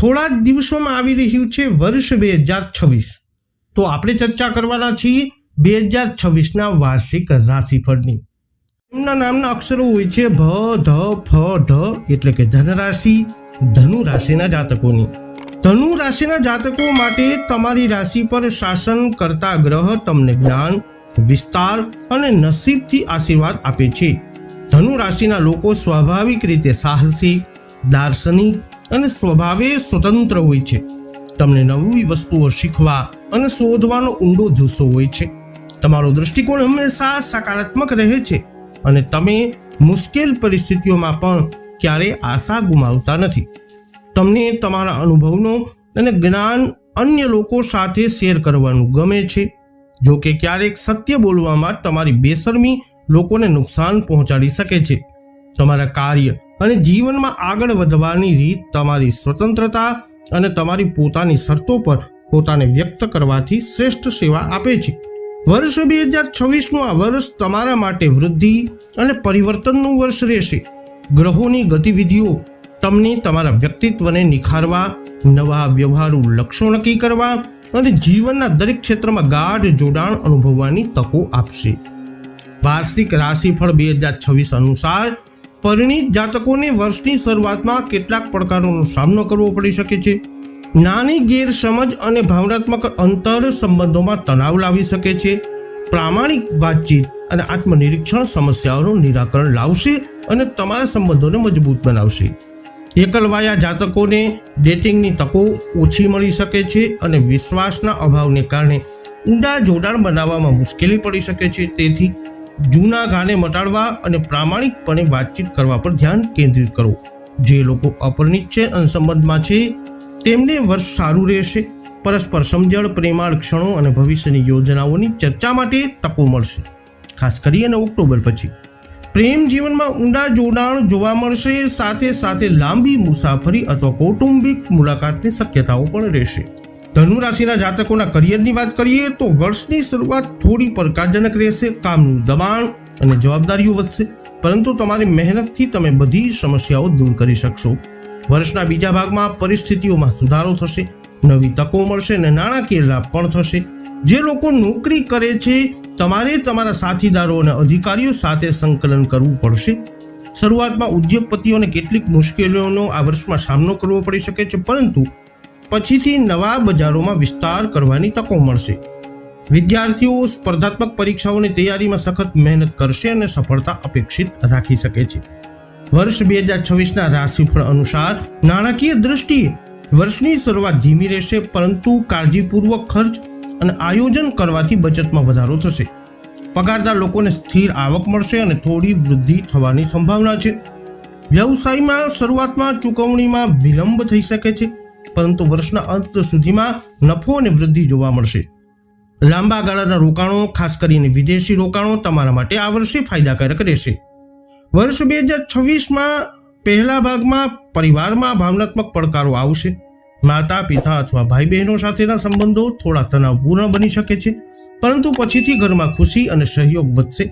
થોડા જ દિવસોમાં આવી રહ્યું છે વર્ષ બે હજાર છવ્વીસ. તો આપણે ચર્ચા કરવાના છીએ બે હજાર છવ્વીસના વાર્ષિક રાશિફળની. એમના નામના અક્ષરો હોય છે ભ, ધ, ફ, ઢ, એટલે કે ધન રાશિ ધનુ રાશિના જાતકોની. ધનુ રાશિના જાતકો માટે તમારી રાશિ પર શાસન કરતા ગ્રહ તમને જ્ઞાન, વિસ્તાર અને નસીબથી આશીર્વાદ આપે છે. ધનુ રાશિના લોકો સ્વાભાવિક રીતે સાહસી, દાર્શનિક અને સ્વભાવે સ્વતંત્ર હોય છે. તમને નવી વસ્તુઓ શીખવા અને શોધવાનો ઊંડો જુસ્સો હોય છે. તમારો દૃષ્ટિકોણ હંમેશા સકારાત્મક રહે છે અને તમે મુશ્કેલ પરિસ્થિતિઓમાં પણ ક્યારેય આશા ગુમાવતા નથી. તમને તમારા અનુભવનો અને જ્ઞાન અન્ય લોકો સાથે શેર કરવાનું ગમે છે. જો કે ક્યારેક સત્ય બોલવામાં તમારી બેશરમી લોકોને નુકસાન પહોંચાડી શકે છે. તમારા કાર્ય અને જીવનમાં આગળ વધવાની રીત તમારી સ્વતંત્રતા અને તમારી પોતાની શરતો પર પોતાને વ્યક્ત કરવાથી શ્રેષ્ઠ સેવા આપે છે. વર્ષ બે હજાર છવ્વીસનું આ વર્ષ તમારા માટે વૃદ્ધિ અને પરિવર્તનનું વર્ષ રહેશે. ગ્રહોની ગતિવિધિઓ તમને તમારા વ્યક્તિત્વને નિખારવા, નવા વ્યવહારુ લક્ષ્યો નક્કી કરવા અને જીવનના દરેક ક્ષેત્રમાં ગાઢ જોડાણ અનુભવવાની તકો આપશે. વાર્ષિક રાશિફળ બે હજાર છવ્વીસ અનુસાર પરિણીત જાતકોને વર્ષની શરૂઆતમાં કેટલાક પડકારોનો સામનો કરવો પડી શકે છે. નાની ગેરસમજ અને ભાવનાત્મક અંતર સંબંધોમાં તણાવ લાવી શકે છે. પ્રામાણિક વાતચીત અને આત્મનિરીક્ષણ સમસ્યાઓનું નિરાકરણ લાવશે અને તમારા સંબંધોને મજબૂત બનાવશે. એકલવાયા જાતકોને ડેટિંગની તકો ઓછી મળી શકે છે અને વિશ્વાસના અભાવને કારણે ઊંડા જોડાણ બનાવવામાં મુશ્કેલી પડી શકે છે. તેથી જૂના ગાને મટાડવા અને પ્રામાણિકપણે વાતચીત કરવા પર ધ્યાન કેન્દ્રિત કરો. જે લોકો અપરિણિત છે અને સંબંધમાં છે, તેમને વર્ષ સારું રહેશે. પરસ્પર સમજણ, પ્રેમાળ ક્ષણો અને ભવિષ્યની યોજનાઓની ચર્ચા માટે તકો મળશે. ખાસ કરી અને ઓક્ટોબર પછી. પ્રેમ જીવનમાં ઊંડા જોડાણ જોવા મળશે, સાથે સાથે લાંબી મુસાફરી અથવા કૌટુંબિક મુલાકાતની શક્યતાઓ પણ રહેશે. ધનુ રાશિના જાતકોના કરિયરની વાત કરીએ તો વર્ષની શરૂઆત થોડી પડકારજનક રહેશે, કામનું દબાણ અને જવાબદારીઓ વધશે. પરંતુ તમારી મહેનતથી તમે બધી સમસ્યાઓ દૂર કરી શકશો. વર્ષના બીજા ભાગમાં પરિસ્થિતિઓમાં સુધારો થશે, નવી તકો મળશે અને નાણાકીય લાભ પણ થશે. જે લોકો નોકરી કરે છે, તમારે તમારા સાથીદારો અને અધિકારીઓ સાથે સંકલન કરવું પડશે. શરૂઆતમાં ઉદ્યોગપતિઓને કેટલીક મુશ્કેલીઓનો આ વર્ષમાં સામનો કરવો પડી શકે છે, પરંતુ પછીથી નવા બજારોમાં વિસ્તાર કરવાની તકો મળશે. વિદ્યાર્થીઓ સ્પર્ધાત્મક પરીક્ષાઓની તૈયારીમાં સખત મહેનત કરશે અને સફળતા અપેક્ષિત રાખી શકે છે. વર્ષ બે હજાર છવ્વીસના રાશિફળ અનુસાર નાણાકીય દ્રષ્ટિએ વર્ષની શરૂઆત ધીમી રહેશે, પરંતુ કાળજીપૂર્વક ખર્ચ અને આયોજન કરવાથી બચતમાં વધારો થશે. પગારદાર લોકોને સ્થિર આવક મળશે અને થોડી વૃદ્ધિ થવાની સંભાવના છે. વ્યવસાયમાં શરૂઆતમાં ચૂકવણીમાં વિલંબ થઈ શકે છે. પરંતુ વર્ષના અંત સુધીમાં નફો અને વૃદ્ધિ જોવા મળશે. લાંબા ગાળાના રોકાણો, ખાસ કરીને વિદેશી રોકાણો, તમારા માટે આ વર્ષે ફાયદાકારક રહેશે. વર્ષ બે હજાર છવ્વીસમાં પહેલા ભાગમાં પરિવારમાં ભાવનાત્મક પડકારો આવશે. માતા, પિતા અથવા ભાઈ બહેનો સાથેના સંબંધો થોડા તણાવપૂર્ણ બની શકે છે, પરંતુ પછીથી ઘરમાં ખુશી અને સહયોગ વધશે.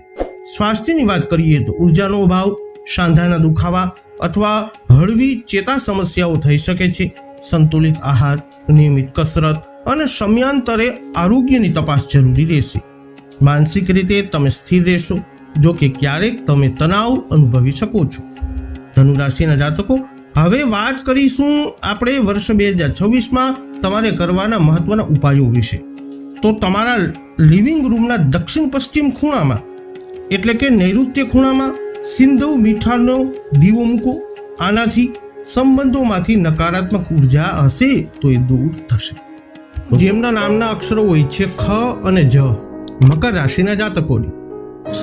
સ્વાસ્થ્યની વાત કરીએ તો ઉર્જાનો અભાવ, સાંધાના દુખાવા અથવા હળવી ચેતા સમસ્યાઓ થઈ શકે છે. સંતુલિત આહાર, નિયમિત કસરત અને સમયાંતરે આરોગ્યની તપાસ જરૂરી રહેશે. માનસિક રીતે તમે સ્થિર રહેશો, જો કે ક્યારેક તમે તણાવ અનુભવી શકો છો. ધનુરાશિના જાતકો, હવે વાત કરીશું આપણે વર્ષ બે હજાર છવ્વીસમાં તમારે કરવાના મહત્વના ઉપાયો વિશે. તો તમારા લિવિંગ રૂમના દક્ષિણ પશ્ચિમ ખૂણામાં, એટલે કે નૈઋત્ય ખૂણામાં સિંધુ મીઠાનો દીવો મૂકો. આનાથી સંબંધોમાંથી નકારાત્મક ઊર્જા હશે તો એ દૂર થશે. જેમના નામના અક્ષરો હોય છે ખ અને જ. મકર રાશિના જાતકોની.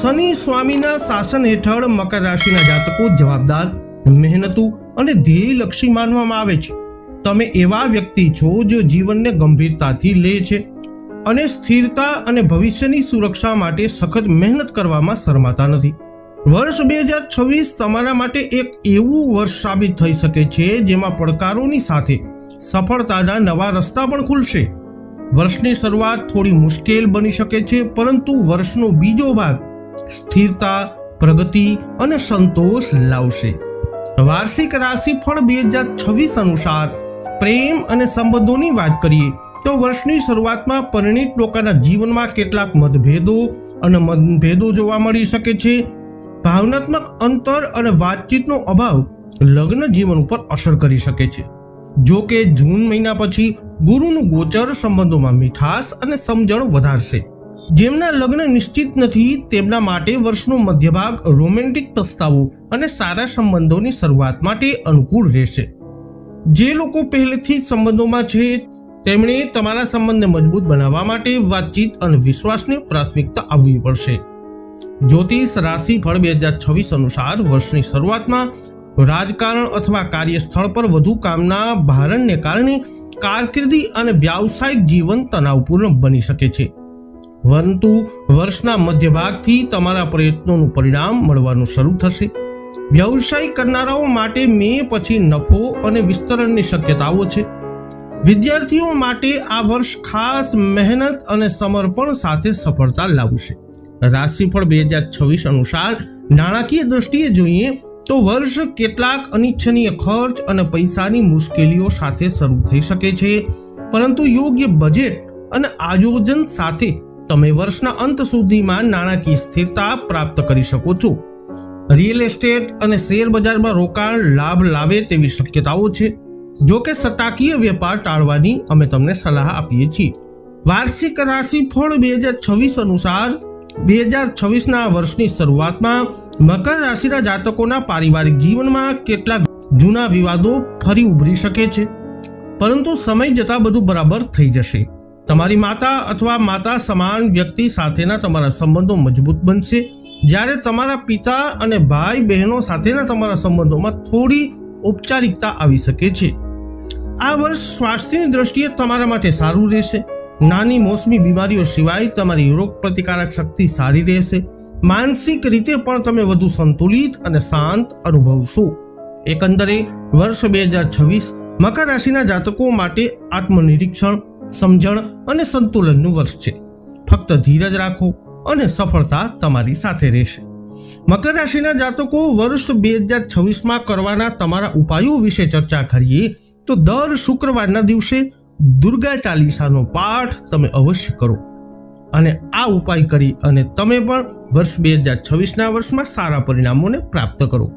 શનિ સ્વામીના શાસન હેઠળ મકર રાશિના જાતકો જવાબદાર, મહેનતુ અને ધ્યેયલક્ષી માનવામાં આવે છે. તમે એવા વ્યક્તિ છો જે જીવનને ગંભીરતાથી લે છે અને સ્થિરતા અને ભવિષ્યની સુરક્ષા માટે સખત મહેનત કરવામાં શરમાતા નથી. વર્ષ બે હજાર છવ્વીસ તમારા માટે એક એવું વર્ષ સાબિત થઈ શકે છે જેમાં પડકારોની સાથે સફળતાના નવા રસ્તા પણ ખુલશે. વર્ષની શરૂઆત થોડી મુશ્કેલ બની શકે છે, પરંતુ વર્ષનો બીજો ભાગ સ્થિરતા, પ્રગતિ અને સંતોષ લાવશે. વાર્ષિક રાશિફળ બે હજાર છવ્વીસ અનુસાર પ્રેમ અને સંબંધોની વાત કરીએ તો વર્ષની શરૂઆતમાં પરિણિત લોકોના જીવનમાં કેટલાક મતભેદો અને મતભેદો જોવા મળી શકે છે. ભાવનાત્મક અંતર અને વાતચીતનો અભાવ લગ્ન જીવન ઉપર અસર કરી શકે છે. જો કે જૂન મહિના પછી ગુરુનું ગોચર સંબંધોમાં મીઠાશ અને સમજણ વધારશે. જેમના લગ્ન નિશ્ચિત નથી, તેમના માટે વર્ષનો મધ્યભાગ રોમેન્ટિક પ્રસ્તાવો અને સારા સંબંધોની શરૂઆત માટે અનુકૂળ રહેશે. જે લોકો પહેલેથી જ સંબંધોમાં છે, તેમણે તમારા સંબંધને મજબૂત બનાવવા માટે વાતચીત અને વિશ્વાસને પ્રાથમિકતા આપવી પડશે. જ્યોતિષ રાશિફળ બે હજાર છવ્વીસ અનુસાર વર્ષની શરૂઆતમાં રાજકારણ અથવા કાર્યસ્થળ પર વધુ કામના ભારણને કારણે કારકિર્દી અને વ્યાવસાયિક જીવન તણાવપૂર્ણ બની શકે છે. પરંતુ વર્ષના મધ્યભાગથી તમારા પ્રયત્નોનું પરિણામ મળવાનું શરૂ થશે. વ્યવસાય કરનારાઓ માટે મે પછી નફો અને વિસ્તરણની શક્યતાઓ છે. વિદ્યાર્થીઓ માટે આ વર્ષ ખાસ મહેનત અને સમર્પણ સાથે સફળતા લાવશે. રાશિફળ બે હજાર છવ્વીસ અનુસાર નાણાકીય દ્રષ્ટિએ જોઈએ તો વર્ષ કેટલાક અનિચ્છનીય ખર્ચ અને પૈસાની મુશ્કેલીઓ સાથે શરૂ થઈ શકે છે. પરંતુ યોગ્ય બજેટ અને આયોજન સાથે તમે વર્ષના અંત સુધીમાં નાણાકીય સ્થિરતા પ્રાપ્ત કરી શકો છો. રિયલ એસ્ટેટ અને શેર બજારમાં રોકાણ લાભ લાવે તેવી શક્યતાઓ છે. જો કે સટ્ટાકીય વેપાર ટાળવાની અમે તમને સલાહ આપીએ છીએ. વાર્ષિક રાશિફળ બે હજાર છવ્વીસ અનુસાર બે હજાર છવ્વીસના વર્ષની શરૂઆતમાં મકર રાશિના જાતકોના પારિવારિક જીવનમાં કેટલાક જૂના વિવાદો ફરી ઉભરી શકે છે? પરંતુ સમય જતાં બધું બરાબર થઈ જશે. તમારી માતા અથવા માતા સમાન વ્યક્તિ સાથેના તમારા સંબંધો મજબૂત બનશે. જ્યારે તમારા પિતા અને ભાઈ બહેનો સાથેના તમારા સંબંધોમાં થોડી ઔપચારિકતા આવી શકે છે. આ વર્ષ સ્વાસ્થ્યની દ્રષ્ટિએ તમારા માટે સારું રહેશે. નાની મોસમી બીમારીઓ સિવાય તમારી રોગ પ્રતિકારક શક્તિ સારી રહેશે. માનસિક રીતે પણ તમે વધુ સંતુલિત અને શાંત અનુભવશો. એકંદરે, વર્ષ બે હજાર છવ્વીસ મકર રાશિના જાતકો માટે આત્મનિરીક્ષણ, સમજણ અને સંતુલનનું વર્ષ છે. ફક્ત ધીરજ રાખો અને સફળતા તમારી સાથે રહેશે. મકર રાશિના જાતકો વર્ષ બે હજાર છવ્વીસમાં કરવાના તમારા ઉપાયો વિશે ચર્ચા કરીએ તો દર શુક્રવારના દિવસે દુર્ગા ચાલીસાનો પાઠ તમે અવશ્ય કરો. અને આ ઉપાય કરી અને તમે પણ વર્ષ બે હજાર છવ્વીસના વર્ષમાં સારા પરિણામોને પ્રાપ્ત કરો.